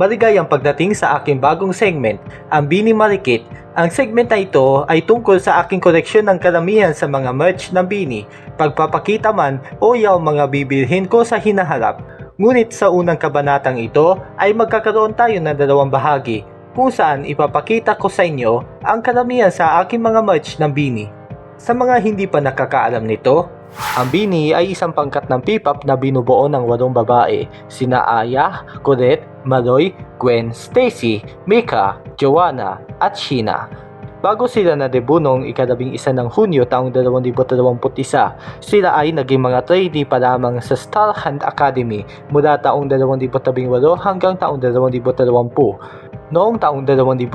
Maligayang pagdating sa aking bagong segment, ang Bini Marikit. Ang segment na ito ay tungkol sa aking koleksyon ng karamihan sa mga merch ng Bini, pagpapakita man o yaw mga bibilhin ko sa hinaharap. Ngunit sa unang kabanatang ito ay magkakaroon tayo ng dalawang bahagi kung saan ipapakita ko sa inyo ang karamihan sa aking mga merch ng Bini. Sa mga hindi pa nakakaalam nito, ang Bini ay isang pangkat ng P-pop na binubuo ng walong babae, sina Aya, Colette, Maloy, Gwen, Stacy, Mika, Joanna, at Sheena. Bago sila na debut noong ikadabing isa ng Hunyo taong 2021, sila ay naging mga trainee pa lamang sa Star Hand Academy mula taong 2018 hanggang taong 2020. Noong taong 2020,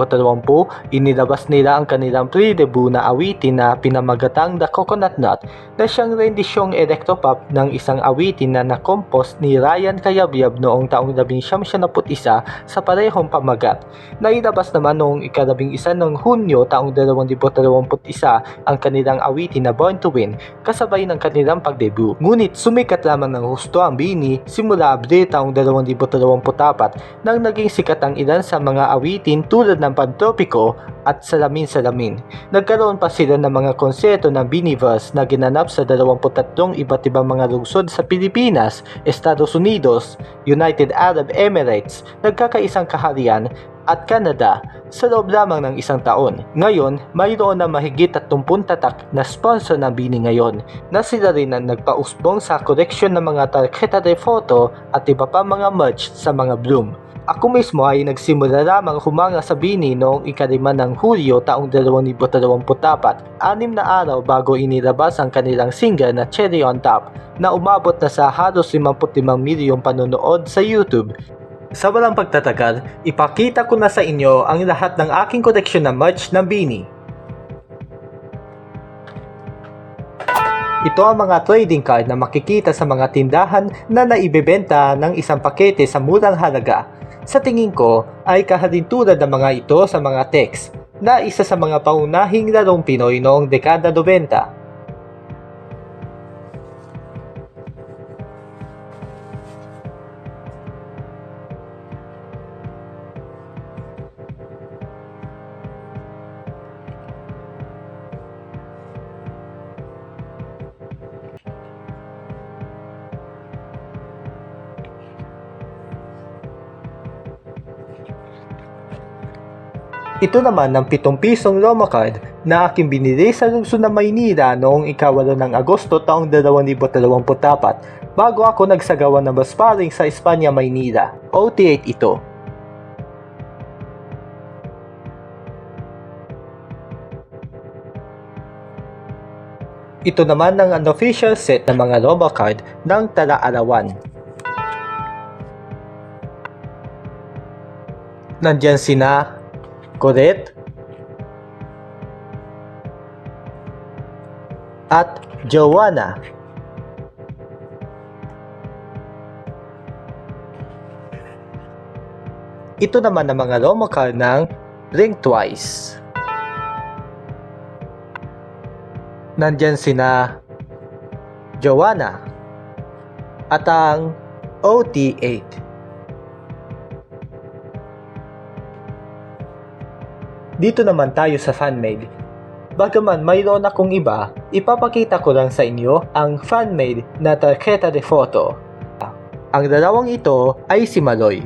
inilabas nila ang kanilang pre-debut na awitin na pinamagatang The Coconut Nut na siyang rendisyong electropop ng isang awitin na nakompos ni Ryan Kayabyab noong taong 1971 sa parehong pamagat. Nailabas naman noong ikalabing isa ng Hunyo taong 2021 ang kanilang awitin na Born to Win kasabay ng kanilang pagdebut. Ngunit sumikat lamang ng husto ang Bini simula Abril taong 2024 nang naging sikat ang ilan sa mga awitin tulad ng Pantropiko at Salamin-Salamin. Nagkaroon pa sila ng mga konserto ng Biniverse na ginanap sa 23 iba't ibang mga lungsod sa Pilipinas, Estados Unidos, United Arab Emirates, nagkakaisang kaharian at Canada sa loob lamang ng isang taon. Ngayon, mayroon na mahigit 30 tatak na sponsor ng Bini ngayon na sila rin ang nagpausbong sa koleksyon ng mga tarjeta de photo at iba pa mga merch sa mga Bloom. Ako mismo ay nagsimula lamang humanga sa Bini noong ikalima ng Hulyo taong 2024, anim na araw bago inilabas ang kanilang single na Cherry on Top na umabot na sa halos 55 milyong panonood sa YouTube. Sa walang pagtatagal, ipakita ko na sa inyo ang lahat ng aking koleksyon na merch ng Bini. Ito ang mga trading card na makikita sa mga tindahan na naibebenta ng isang pakete sa murang halaga. Sa tingin ko ay kahadintulad ng mga ito sa mga text na isa sa mga paunahing larong Pinoy noong dekada 90. Ito naman ang 7 pisong Roma card na aking binili sa lungsod ng Maynila noong ikawalo ng Agosto taong 2024 bago ako nagsagawa ng bus sparring sa Espanya, Maynila. OT8 ito. Ito naman ang unofficial set ng mga Roma card ng Tala-Alawan. Nandyan sina Colette at Joanna. Ito naman ang mga Romakar ng Ring Twice. Nandyan sina Joanna at ang OT8. Dito naman tayo sa fanmade. Bagaman mayroon akong iba, ipapakita ko lang sa inyo ang fanmade na tarjeta de photo. Ang dalawang ito ay si Maloy.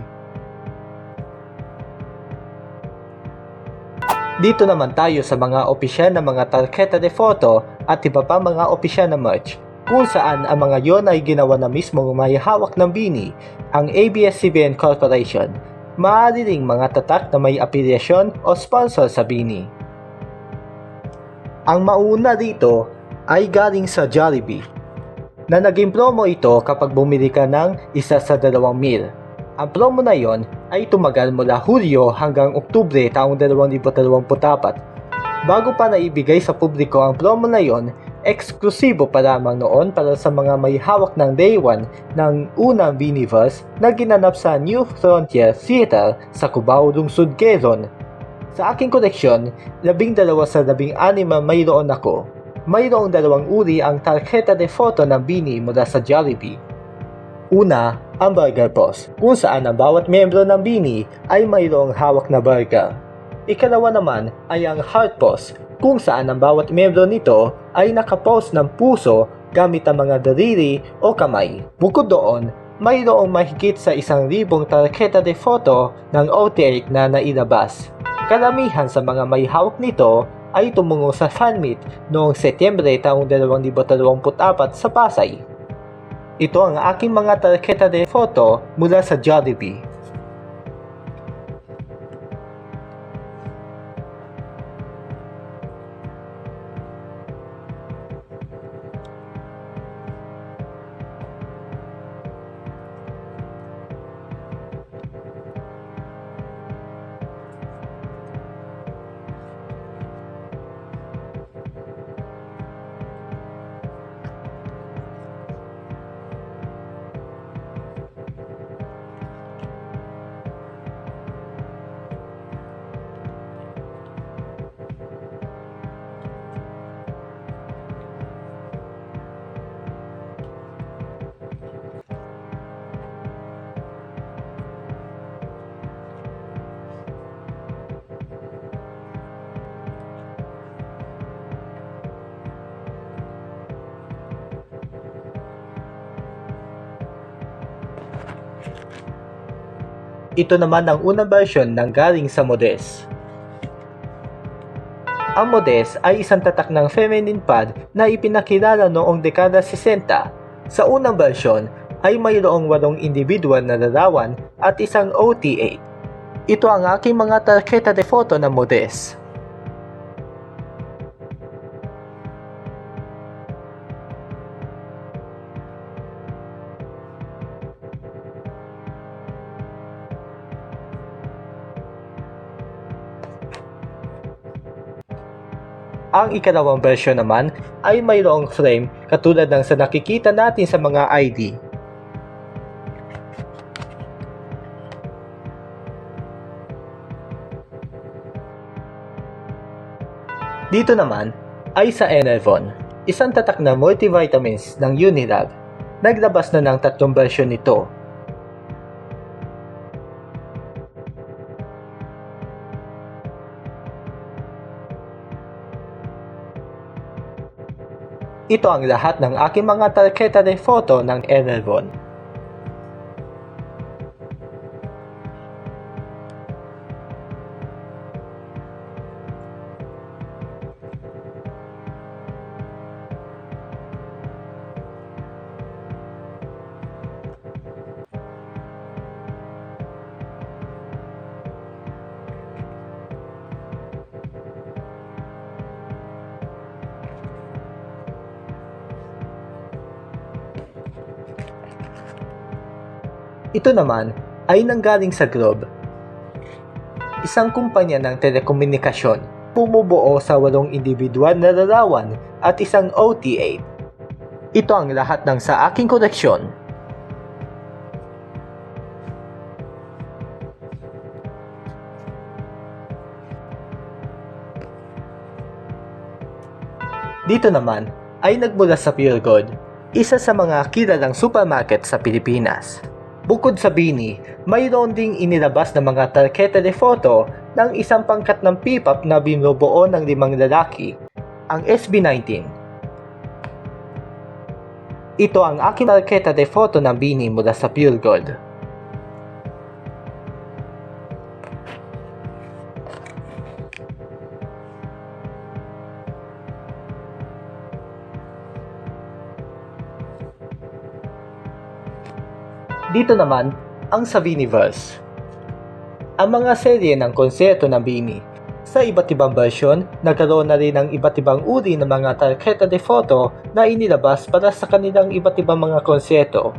Dito naman tayo sa mga opisyal na mga tarjeta de photo at iba pa mga opisyal na merch kung saan ang mga yon ay ginawa na mismo may hawak ng bini, ang ABS-CBN Corporation maaari ring mga tatak na may apilyasyon o sponsor sa Bini. Ang mauna dito ay galing sa Jollibee na naging promo ito kapag bumili ka ng isa sa dalawang meal. Ang promo na yon ay tumagal mula Hulyo hanggang Oktubre taong 2024. Bago pa naibigay sa publiko ang promo na yon, Eksklusibo pa lamang noon para sa mga may hawak ng Day 1 ng unang Biniverse na ginanap sa New Frontier Theater sa Cubao, Lungsod, Quezon. Sa aking koleksyon, labing dalawa sa labing anima mayroon ako. Mayroong dalawang uri ang tarjeta de photo ng Bini mula sa Jollibee. Una ang Burger Boss, kung saan ang bawat miyembro ng Bini ay mayroong hawak na burger. Ikalawa naman ay ang Heart Boss, kung saan ang bawat miyembro nito ay nakapost ng puso gamit ang mga daliri o kamay. Bukod doon, mayroong mahigit sa isang libong tarjeta de foto ng OT8 na nailabas. Karamihan sa mga may hawak nito ay tumungo sa fan meet noong Setyembre taong 2024 sa Pasay. Ito ang aking mga tarjeta de foto mula sa Jollibee. Ito naman ang unang version ng galing sa Modes. Ang Modes ay isang tatak ng feminine pad na ipinakilala noong dekada 60. Sa unang version ay mayroong walong individual na larawan at isang OT8. Ito ang aking mga tarjeta de foto ng Modes. Ang ikalawang version naman ay mayroong frame katulad ng sa nakikita natin sa mga ID. Dito naman ay sa Enervon, isang tatak na multivitamins ng Unilab. Naglabas na ng tatlong version nito Ito ang lahat ng aking mga tarjeta de foto ng Enervon. Ito naman ay nanggaling sa Globe, isang kumpanya ng telekomunikasyon bumubuo sa walong individual na larawan at isang OTA. Ito ang lahat ng sa aking koleksyon. Dito naman ay nagmula sa Pure Gold, isa sa mga kilalang supermarket sa Pilipinas. Bukod sa Bini, mayroon ding inilabas na mga tarjeta de foto ng isang pangkat ng P-pop na binubuo ng limang lalaki, ang SB19. Ito ang aking tarjeta de foto ng Bini mula sa Pure Gold. Dito naman ang Saviniverse. Ang mga serye ng konserto ng Bini. Sa iba't ibang version, nagkaroon na rin ng iba't ibang uri ng mga tarjeta de foto na inilabas para sa kanilang iba't ibang mga konserto.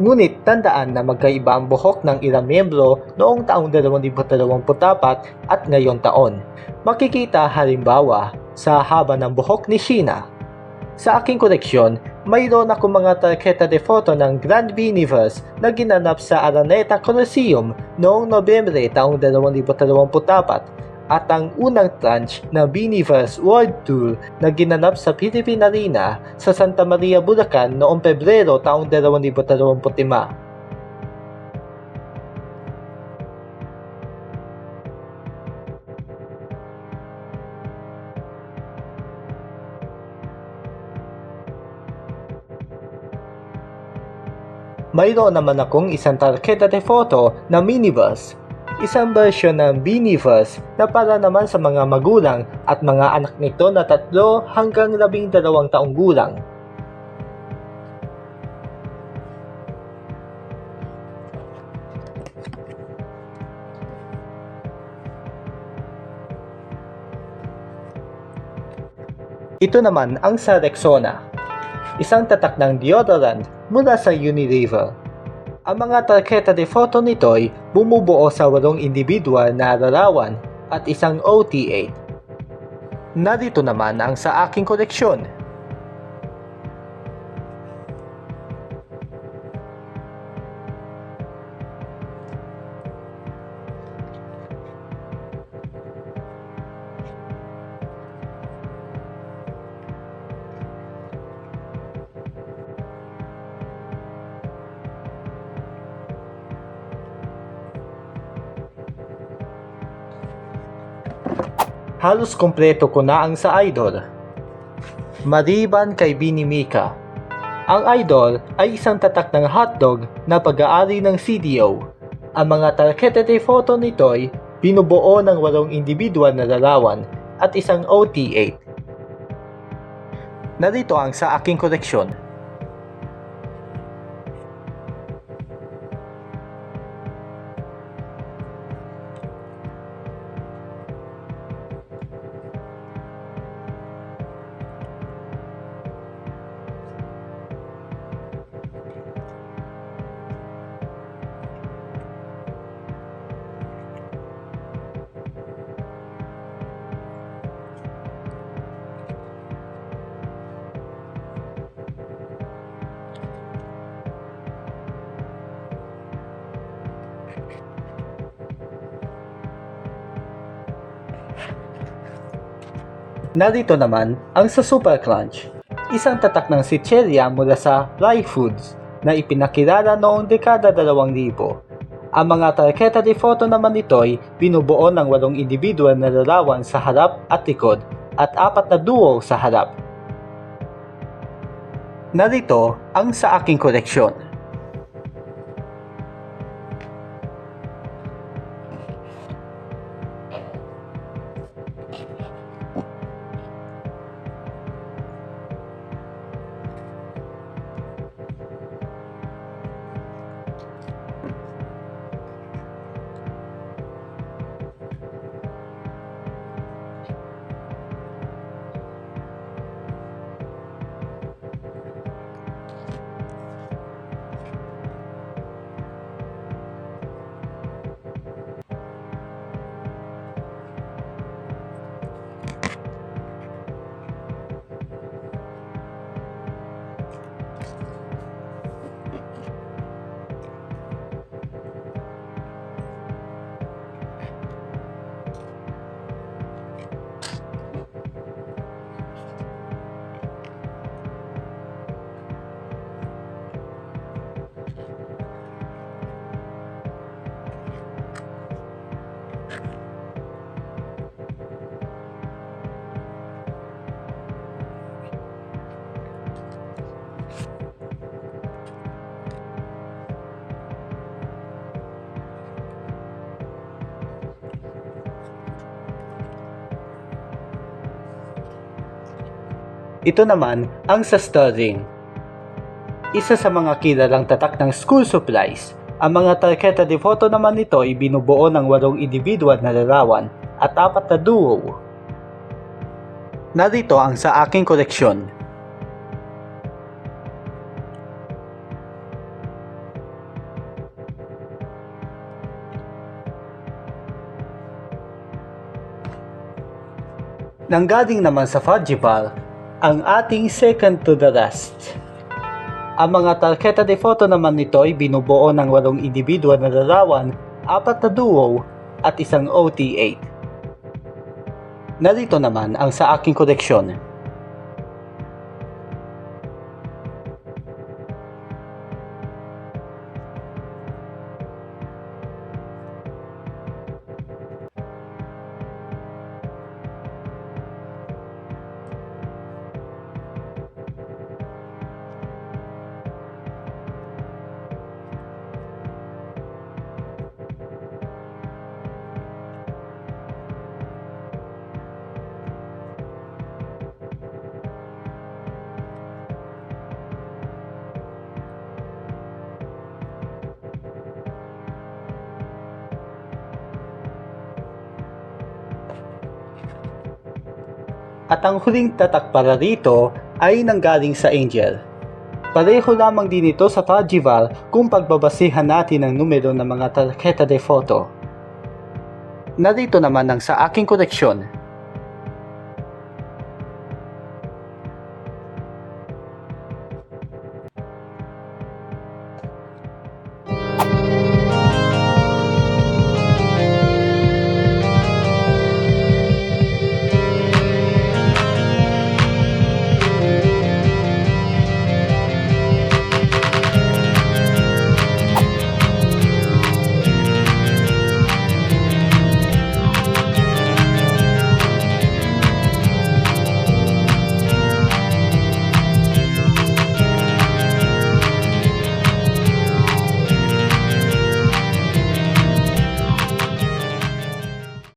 Ngunit tandaan na magkaiba ang buhok ng ilang miyembro noong taong 2024 at ngayon taon. Makikita halimbawa sa haba ng buhok ni Sheena. Sa aking koleksyon, mayroon ako mga tarjeta de foto ng Grand Biniverse na ginanap sa Araneta Coliseum noong Nobyembre taong 2024 at ang unang tranche na Biniverse World Tour na ginanap sa Philippine Arena sa Santa Maria, Bulacan noong Pebrero taong 2025. Mayroon naman akong isang tarjeta de photo na minibus. Isang version ng Binibus na para naman sa mga magulang at mga anak nito na tatlo hanggang labing dalawang taong gulang. Ito naman ang sa Rexona, isang tatak ng deodorant mula sa Unilever. Ang mga tarjeta de photo nito ay bumubuo sa walong individual na larawan at isang OTA. Narito naman ang sa aking koleksyon. Halos kompleto ko na ang sa idol. Maliban kay Bini Mika. Ang idol ay isang tatak ng hotdog na pag-aari ng CDO. Ang mga tarjeta de photo nito ay binubuo ng walong individual na larawan at isang OT8. Narito ang sa aking koleksyon. Narito naman ang sa Super Crunch, isang tatak ng sitcherya mula sa Fly Foods na ipinakilala noong dekada 2000. Ang mga tarjeta de photo naman nito ay binubuo ng walong individual na larawan sa harap at likod at apat na duo sa harap. Narito ang sa aking koleksyon. Ito naman ang sa Sterling. Isa sa mga kilalang tatak ng school supplies. Ang mga tarjeta de photo naman nito ay binubuo ng walong individual na larawan at apat na duo. Narito ang sa aking koleksyon. Nanggaling naman sa Fajival ang ating second to the last. Ang mga tarjeta de photo naman nito ay binubuo ng walong individual na larawan, apat na duo at isang OT8. Narito naman ang sa aking koleksyon. At ang huling tatak para rito ay nanggaling sa Angel. Pareho lamang din ito sa Fajival kung pagbabasihan natin ang numero ng mga tarjeta de photo. Narito naman ang sa aking koleksyon